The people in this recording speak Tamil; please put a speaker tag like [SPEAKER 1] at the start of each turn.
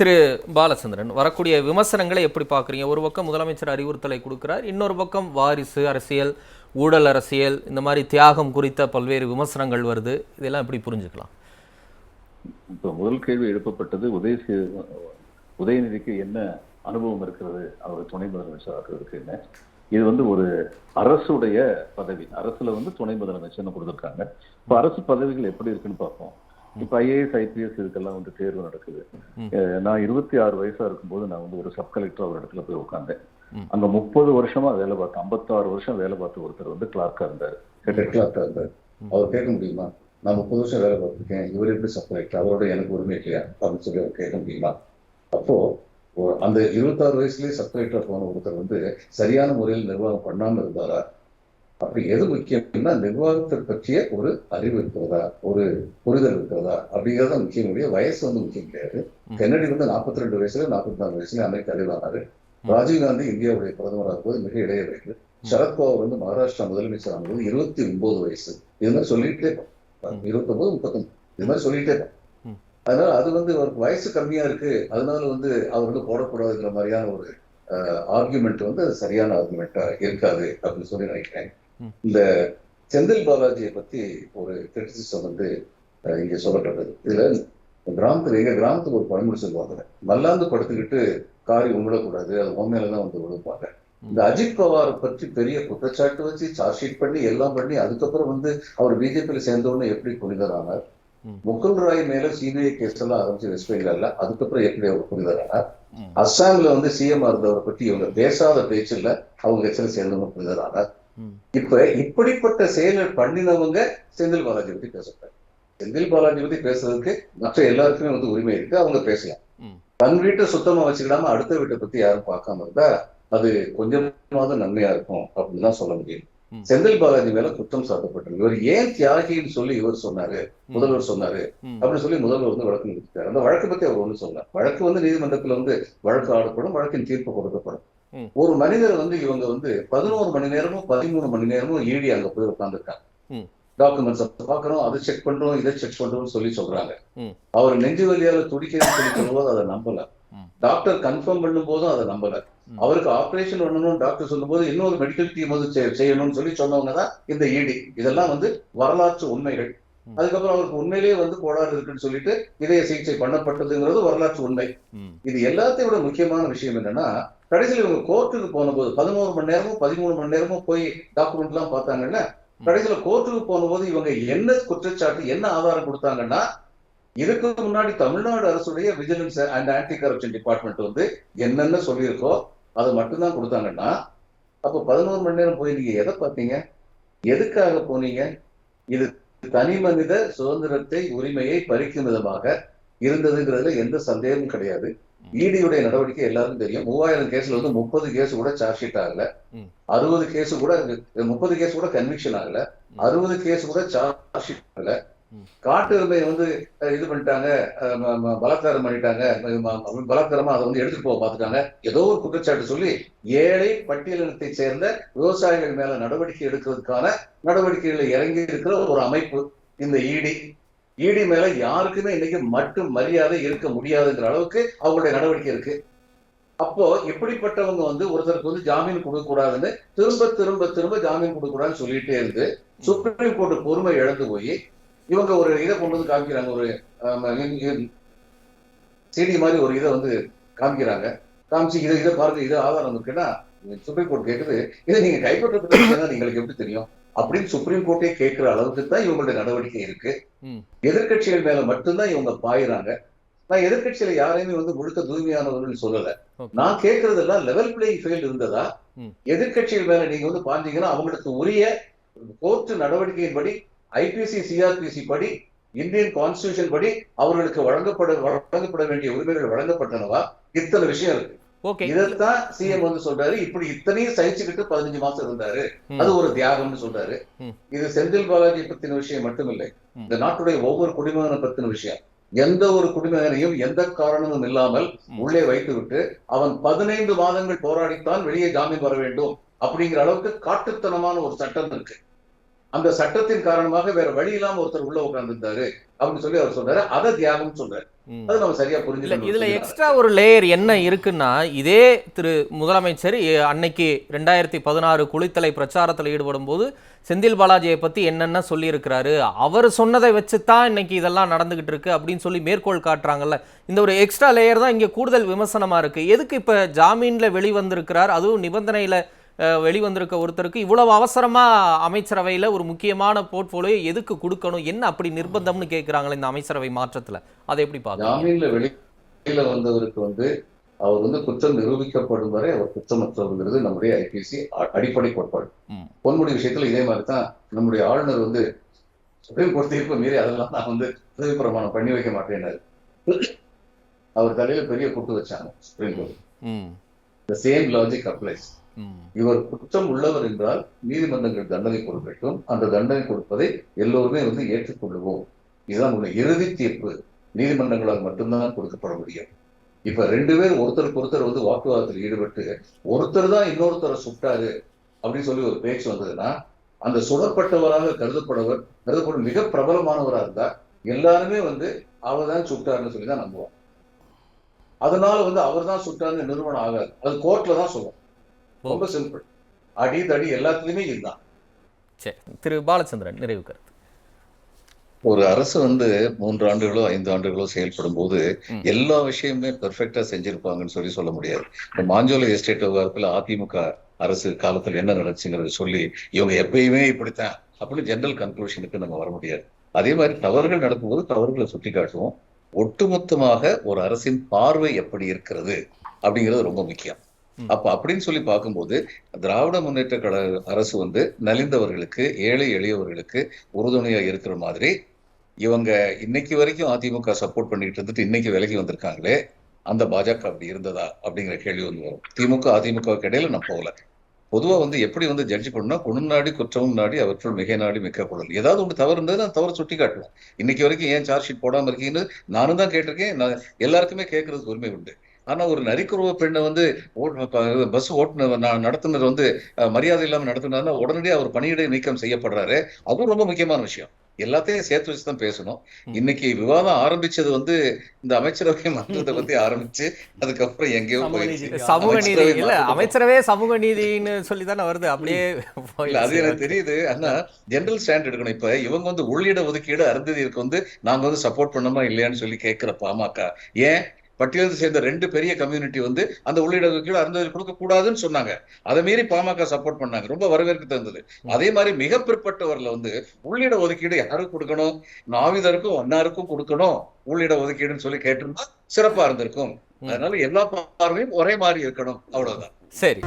[SPEAKER 1] திரு பாலச்சந்திரன் வரக்கூடிய விமர்சனங்களை எப்படி பார்க்குறீங்க? ஒரு பக்கம் முதலமைச்சர் அறிவுறுத்தலை கொடுக்கிறார் இன்னொரு பக்கம் வாரிசு அரசியல் ஊழல் அரசியல் இந்த மாதிரி தியாகம் குறித்த பல்வேறு விமர்சனங்கள் வருது. இதெல்லாம் எப்படி புரிஞ்சுக்கலாம்?
[SPEAKER 2] இப்போ முதல் கேள்வி எழுப்பப்பட்டது உதய உதயநிதிக்கு என்ன அனுபவம் இருக்கிறது? அவர் துணை முதலமைச்சராக ஆக்குறதுக்கு என்ன? இது வந்து ஒரு அரசுடைய பதவி. அரசுல வந்து துணை முதலமைச்சர்னு கொடுத்துருக்காங்க. இப்போ அரசு பதவிகள் எப்படி இருக்குன்னு பார்ப்போம். இப்போ ஐஏஎஸ் ஐபிஎஸ் இதுக்கெல்லாம் வந்து தேர்வு நடக்குது. நான் இருபத்தி ஆறு வயசா இருக்கும்போது நான் வந்து ஒரு சப் கலெக்டர் ஒரு இடத்துல போய் உட்காந்தேன். அங்க முப்பது வருஷமா வேலை பார்த்து ஐம்பத்தாறு வருஷம் வேலை பார்த்த ஒருத்தர் வந்து கிளார்க்கா இருந்தாரு.
[SPEAKER 3] ஹெட் கிளார்க்கா இருந்தார். அவர் கேட்க முடியுமா? நான் முப்பது வருஷம் வேலை பார்த்துருக்கேன் இவர் எப்படி சப்ளைட் அவரோட எனக்கு உரிமை இல்லையா? அப்படின்னு சொல்லி அவர் கேட்க முடியுமா? அப்போ அந்த இருபத்தாறு வயசுலயே சப்ளைட்டர் போன ஒருத்தர் வந்து சரியான முறையில் நிர்வாகம் பண்ணாம இருந்தாரா? அப்படி எது முக்கியம்னா நிர்வாகத்தை பற்றிய ஒரு அறிவு இருக்கிறதா? ஒரு புரிதல் இருக்கிறதா? அப்படிங்கிறத முக்கியம். வயசு வந்து முக்கியம் கிடையாது. கென்னடி வந்து நாற்பத்தி ரெண்டு வயசுல நாற்பத்தி நாலு வயசுல அன்னைக்கு அறிவானாரு ராஜீவ்காந்தி இந்தியாவுடைய பிரதமராக போது மிக இளைய வயது. சரத்பவார் வந்து மகாராஷ்டிரா முதலமைச்சர் ஆனது இருபத்தி ஒன்பது வயசு. இது மாதிரி சொல்லிட்டே. இருபத்தி ஒன்பது முப்பத்தொன்பது இது மாதிரி சொல்லிட்டே. அதனால அது வந்து அவருக்கு வயசு கம்மியா இருக்கு. அதனால வந்து அவர் வந்து போடக்கூடாதுங்கிற மாதிரியான ஒரு ஆர்குமெண்ட் வந்து அது சரியான ஆர்குமெண்டா இருக்காது அப்படின்னு சொல்லி நினைக்கிறேன். இந்த செந்தில் பாலாஜியை பத்தி ஒரு கிரிட்டிசிசம் வந்து இங்க சொல்லப்பட்டது. இதுல கிராமத்துல எங்க கிராமத்துக்கு ஒரு பழமொழி சொல்லுவாங்க. மல்லாந்து படுத்துக்கிட்டு காரி உமிழக்கூடாது அது உன் மேலதான் வந்து விழுப்பாங்க. இந்த அஜித் பவாரை பற்றி பெரிய குற்றச்சாட்டு வச்சு சார்ஜ் ஷீட் பண்ணி எல்லாம் பண்ணி அதுக்கப்புறம் வந்து அவர் பிஜேபியில சேர்ந்தவுடனே எப்படி புனிதரானார். முகுல் ராய் மேல சிபிஐ கேஸ் எல்லாம் ஆரம்பிச்சு வெஸ்ட் பெங்கால்ல அதுக்கப்புறம் எப்படி அவர் புனிதரானார். அஸ்ஸாம்ல வந்து சிஎம் இருந்தவரை பற்றி இவங்க பேசாத பேச்சுல அவங்க கட்சியில சேர்ந்தவங்க புனிதரானார். இப்ப இப்படிப்பட்ட செயலை பண்ணினவங்க செந்தில் பாலாஜி பத்தி பேசுறாங்க செந்தில் பாலாஜி பத்தி பேசுறதுக்கு மற்ற எல்லாருக்குமே வந்து உரிமை இருக்கு அவங்க பேசலாம். தன் வீட்டை சுத்தமா வச்சுக்கிடாம அடுத்த வீட்டை பத்தி யாரும் பார்க்காம இருந்தா அது கொஞ்சமாவது நன்மையா இருக்கும் அப்படின்னு தான் சொல்ல முடியும். செந்தில் பாலாஜி மேல குற்றம் சாட்டப்பட்டது இவர் ஏன் தியாகின்னு சொல்லி இவர் சொன்னாரு முதல்வர் சொன்னாரு. அப்படின்னு சொல்லி முதல்வர் வந்து வழக்கு நிறுத்திட்டாரு அந்த வழக்கு பத்தி அவர் ஒண்ணு சொல்லல வழக்கு வந்து நீதிமன்றத்துல வந்து வழக்கு ஆடப்படும் வழக்கின் தீர்ப்பு கொடுக்கப்படும். ஒரு மனிதர் வந்து இவங்க வந்து பதினோரு மணி நேரமும் பதிமூணு மணி நேரமும் ஈடி அங்க போய் உட்காந்துருக்காங்க. டாக்குமெண்ட்ஸ் பாக்குறோம் அதை செக் பண்றோம் இதை செக் பண்றோம்னு சொல்லி சொல்றாங்க. அவர் நெஞ்சு வலியால துடிக்கிறதுன்னு சொல்லி சொல்லும்போது அதை நம்பல. டாக்டர் கன்ஃபார்ம் பண்ணும் போதும் அதை நம்பல. அவருக்கு ஆபரேஷன் பண்ணணும் டாக்டர் சொல்லும்போது இன்னொரு மெடிக்கல் டீம் வந்து செய்- செய்யணும்னு சொல்லி சொன்னவங்க தான் இந்த இடி இதெல்லாம் வந்து வரலாற்று உண்மைகள். அதுக்கப்புறம் அவருக்கு உண்மையிலேயே வந்து கோளாறு இருக்குன்னு சொல்லிட்டு இதய சிகிச்சை பண்ணப்பட்டதுங்கிறது வரலாற்று உண்மை. இது எல்லாத்தையும் விட முக்கியமான விஷயம் என்னன்னா கடைசியில் இவங்க கோர்ட்டுக்கு போனபோது பதினோரு மணி நேரமும் பதிமூணு மணி நேரமும் போய் டாக்குமெண்ட் எல்லாம் பார்த்தாங்கன்னா கடைசியில கோர்ட்டுக்கு போனபோது இவங்க என்ன குற்றச்சாட்டு என்ன ஆதாரம் கொடுத்தாங்கன்னா இதுக்கு முன்னாடி தமிழ்நாடு அரசுடைய vigilance and anti corruption department வந்து என்னென்ன சொல்லியிருக்கோ அதை மட்டும்தான் கொடுத்தாங்கன்னா அப்போ பதினோரு மணி நேரம் போய் நீங்க எதை பார்த்தீங்க? எதுக்காக போனீங்க? இது தனி மனித சுதந்திரத்தை உரிமையை பறிக்கும் விதமாக இருந்ததுங்கிறதுல எந்த சந்தேகமும் கிடையாது இடியுடைய நடவடிக்கை எல்லாருக்கும் தெரியும் மூவாயிரம் கேஸ்ல வந்து முப்பது கேஸ் கூட சார்ஜ் ஷீட் ஆகல. அறுபது கேஸ் கூட முப்பது கேஸ் கூட கன்விக்ஷன் ஆகல. அறுபது கேஸ் கூட சார்ஜ் ஷீட் ஆகல. காட்டு எருமையை வந்து இது பண்ணிட்டாங்க பலாத்காரம் பண்ணிட்டாங்க பலாத்காரமா அதை வந்து எடுத்துட்டு போக பார்த்துட்டாங்க. ஏதோ ஒரு குற்றச்சாட்டு சொல்லி ஏழை பட்டியலினத்தை சேர்ந்த விவசாயிகள் மேல நடவடிக்கை எடுக்கிறதுக்கான நடவடிக்கைகளை இறங்கி இருக்கிற ஒரு அமைப்பு இந்த இடி இடி மேல யாருக்குமே இன்னைக்கு மட்டும் மரியாதை இருக்க முடியாதுங்கிற அளவுக்கு அவங்களுடைய நடவடிக்கை இருக்கு. அப்போ இப்படிப்பட்டவங்க வந்து ஒருத்தருக்கு வந்து ஜாமீன் கொடுக்க கூடாதுன்னு திரும்ப திரும்ப திரும்ப ஜாமீன் கொடுக்க கூடாதுன்னு சொல்லிட்டே இருந்து சுப்ரீம் கோர்ட் பொறுமை இழந்து போய் இவங்க ஒரு இதை கொண்டு வந்து காமிக்கிறாங்க ஒரு சிடி மாதிரி ஒரு இதை வந்து காமிக்கிறாங்க காமிச்சு இதை இதை பாருங்க இது ஆதாரம் இருக்குன்னா சுப்ரீம் கோர்ட் கேக்குது இதை நீங்க கைப்பற்ற நீங்களுக்கு எப்படி தெரியும் அப்படின்னு சுப்ரீம் கோர்ட்டே கேட்கிற அளவுக்கு தான் இவங்களுடைய நடவடிக்கை இருக்கு
[SPEAKER 1] ம்.
[SPEAKER 3] எதிர்க்கட்சிகள் மேல மட்டும்தான் இவங்க பாயிறாங்க நான் எதிர்க்கட்சியில யாரையுமே வந்து முழுக்க தூய்மையானவர்கள் சொல்லல. நான் கேட்கறதெல்லாம் லெவல் பிளேயிங் ஃபீல்டு இருந்ததா
[SPEAKER 1] ம்.
[SPEAKER 3] எதிர்க்கட்சிகள் மேல நீங்க வந்து பாத்தீங்கன்னா அவங்களுக்கு உரிய கோர்ட் நடவடிக்கையின்படி ஐபிசி சிஆர்பிசி படி இந்தியன் கான்ஸ்டியூஷன் படி அவர்களுக்கு வழங்கப்பட வழங்கப்பட வேண்டிய உரிமைகள் வழங்கப்பட்டனவா? இத்தனை விஷயம் இருக்கு. இதைத்தான் சிஎம் வந்து சொல்றாரு. இப்படி இத்தனையும் சகிச்சுக்கிட்டு பதினஞ்சு மாசம் இருந்தாரு. அது ஒரு தியாகம்னு சொல்றாரு. இது செந்தில் பாலாஜி பத்தின விஷயம் மட்டுமில்லை. இந்த நாட்டுடைய ஒவ்வொரு குடிமகனை பத்தின விஷயம். எந்த ஒரு குடிமகனையும் எந்த காரணமும் இல்லாமல். உள்ளே வைத்துவிட்டு அவன் பதினைந்து மாதங்கள் போராடித்தான் வெளியே ஜாமீன் வர வேண்டும் அப்படிங்கிற அளவுக்கு காட்டுத்தனமான ஒரு சட்டம் இருக்கு.
[SPEAKER 4] அந்த சட்டத்தின் காரணமாக வேற வழி இல்லாம ஒருத்தர் உள்ள உட்கார்ந்துருந்தாரு அப்படின்னு சொல்லி அவர் சொல்றாரு அதை தியாகம் சொல்றாரு. அது நம்ம சரியா
[SPEAKER 1] இல்ல
[SPEAKER 4] புரிஞ்சுக்கணும்
[SPEAKER 1] இதுல எக்ஸ்ட்ரா ஒரு லேயர் என்ன இருக்குன்னா இதே திரு முதலமைச்சர் அன்னைக்கு ரெண்டாயிரத்தி பதினாறு குளித்தலை பிரச்சாரத்தில் ஈடுபடும் போது செந்தில் பாலாஜியை பத்தி என்னென்ன சொல்லியிருக்கிறாரு அவர் சொன்னதை வச்சு தான் இன்னைக்கு இதெல்லாம் நடந்துகிட்டு இருக்கு அப்படின்னு சொல்லி மேற்கோள் காட்டுறாங்கல்ல. இந்த ஒரு எக்ஸ்ட்ரா லேயர் தான் இங்க கூடுதல் விமர்சனமா இருக்கு. எதுக்கு இப்ப ஜாமீன்ல வெளிவந்திருக்கிறார்? அதுவும் நிபந்தனையில வெளிவந்திருக்க ஒருத்தருக்கு இவ்வளவு அவசரமா அமைச்சரவையில ஒரு முக்கியமான போர்ட்ஃபோலியோ எதுக்கு கொடுக்கணும்? என்ன அப்படி நிர்பந்தம்னு கேட்கிறாங்களே இந்த அமைச்சரவை மாற்றத்துல? அதை எப்படி
[SPEAKER 4] ஜாமீன்ல வெளியில வந்தவருக்கு வந்து அவர் வந்து குற்றம் நிரூபிக்கப்படும் வரை அவர் குற்றமற்றவர்ங்கிறது நம்முடைய ஐபிசி அடிப்படை கோட்பாடு. பொன்முடி விஷயத்துல இதே மாதிரி தான் நம்முடைய ஆளுநர் வந்து சுப்ரீம் கோர்ட் தீர்ப்பு மீறி அதெல்லாம் நான் வந்து பதவி பிரமாணம் பண்ணி வைக்க மாட்டேன்னாரு. அவர் தலையில பெரிய குட்டு வச்சாங்க supreme court the same logic applies இவர் குற்றம் உள்ளவர் என்றால் நீதிமன்றங்கள் தண்டனை கொடுக்கட்டும் அந்த தண்டனை கொடுப்பதை எல்லோருமே வந்து ஏற்றுக்கொள்ளுவோம் இதுதான் உள்ள இறுதி தீர்ப்பு. நீதிமன்றங்களால் மட்டும்தான் கொடுக்கப்பட முடியும். இப்ப ரெண்டு பேர் ஒருத்தருக்கு ஒருத்தர் வந்து வாக்குவாதத்தில் ஈடுபட்டு ஒருத்தர் தான் இன்னொருத்தரை சுட்டாரு அப்படின்னு சொல்லி ஒரு பேச்சு வந்ததுன்னா அந்த சுடப்பட்டவராக கருதப்படவர் கருதப்படும் மிக பிரபலமானவரா இருந்தா எல்லாருமே வந்து அவர் தான் சுட்டாருன்னு சொல்லி தான் நம்புவோம். அதனால வந்து அவர் தான் சுட்டாருன்னு நிறுவனம் ஆகாது. அது கோர்ட்ல தான் சொல்லும். ரொம்ப சிம்பிள். அடி தடி எல்லாத்துலயுமே இதுதான்.
[SPEAKER 1] சரி திரு பாலச்சந்திரன் நிறைவு கருத்து.
[SPEAKER 3] ஒரு அரசு வந்து மூன்று ஆண்டுகளோ ஐந்து ஆண்டுகளோ செயல்படும் போது. எல்லா விஷயமுமே பெர்ஃபெக்டா செஞ்சிருப்பாங்கன்னு சொல்லி சொல்ல முடியாது. இந்த மாஞ்சோலை எஸ்டேட் விவகாரத்துல அதிமுக அரசு காலத்துல என்ன நடந்துச்சுங்கிறத சொல்லி இவங்க எப்பயுமே இப்படித்தான் அப்படின்னு ஜெனரல் கன்க்ளூஷனுக்கு நம்ம வர முடியாது. அதே மாதிரி தவறுகள் நடக்கும்போது தவறுகளை சுட்டி காட்டுவோம். ஒட்டுமொத்தமாக ஒரு அரசின் பார்வை எப்படி இருக்கிறது அப்படிங்கிறது ரொம்ப முக்கியம். அப்ப அப்படின்னு சொல்லி பார்க்கும்போது திராவிட முன்னேற்ற கழக அரசு வந்து நலிந்தவர்களுக்கு ஏழை எளியவர்களுக்கு உறுதுணையா இருக்கிற மாதிரி இவங்க இன்னைக்கு வரைக்கும் அதிமுக சப்போர்ட் பண்ணிட்டு இருந்துட்டு இன்னைக்கு விலகி வந்திருக்காங்களே அந்த பாஜக அப்படி இருந்ததா அப்படிங்கிற கேள்வி வந்து வரும். திமுக அதிமுக இடையில நான் போகல. பொதுவா வந்து எப்படி வந்து ஜட்ஜ் பண்ணா குணம் நாடி குற்றமும் நாடி அவற்றுள் மிகை நாடி மிக்க குழல். ஏதாவது ஒன்று தவறு இருந்தது நான் தவறு சுட்டி காட்டுவேன். இன்னைக்கு வரைக்கும் ஏன் சார்ஜ் ஷீட் போடாம இருக்கீங்கன்னு நானும் தான் கேட்டிருக்கேன். நான் எல்லாருக்குமே கேட்கறதுக்கு உரிமை உண்டு. ஆனா ஒரு நரிக்குறவ பெண்ணை வந்து பஸ் ஓட்டுநர் ந- நடத்துனர் வந்து மரியாதை இல்லாம நடத்துனாருன்னா உடனடியாக அவர் பணியிடை நீக்கம் செய்யப்படுறாரு. அதுவும் ரொம்ப முக்கியமான விஷயம். எல்லாத்தையும் சேர்த்து வச்சு தான் பேசணும். இன்னைக்கு விவாதம் ஆரம்பிச்சது வந்து இந்த அமைச்சரவை மாற்றத்தை பத்தி ஆரம்பிச்சு அதுக்கப்புறம் எங்கேயோ போயிடுச்சு.
[SPEAKER 1] சமூக நீதி.
[SPEAKER 3] அமைச்சரவை
[SPEAKER 1] இல்ல அமைச்சரவே சமூக நீதின்னு சொல்லி தானே வருது. அப்படியே
[SPEAKER 3] இல்ல அது எனக்கு தெரியுது. ஆனா ஜெனரல் ஸ்டாண்ட் எடுக்கணும். இப்ப இவங்க வந்து உள்ளிட ஒதுக்கீடு அருந்ததிற்கு வந்து நாங்க வந்து சப்போர்ட் பண்ணோமா இல்லையான்னு சொல்லி கேட்கிற பாமக. ஏன்? பட்டியலை சேர்ந்த ரெண்டு பெரிய கம்யூனிட்டி வந்து அந்த உள்ளிட ஒதுக்கீடு அருந்ததி கொடுக்க கூடாதுன்னு சொன்னாங்க. அதை மீறி பாமக சப்போர்ட் பண்ணாங்க. ரொம்ப வரவேற்க தந்தது. அதே மாதிரி மிக பிற்பட்டவர்ல வந்து உள்ளிட ஒதுக்கீடு யாருக்கு கொடுக்கணும்? நாவிதருக்கும் ஒன்னாருக்கும் கொடுக்கணும் உள்ளிட ஒதுக்கீடுன்னு சொல்லி கேட்டிருந்தா சிறப்பா இருந்திருக்கும். அதனால எல்லா பார்வையும் ஒரே மாதிரி இருக்கணும். அவ்வளவுதான்.
[SPEAKER 1] சரி.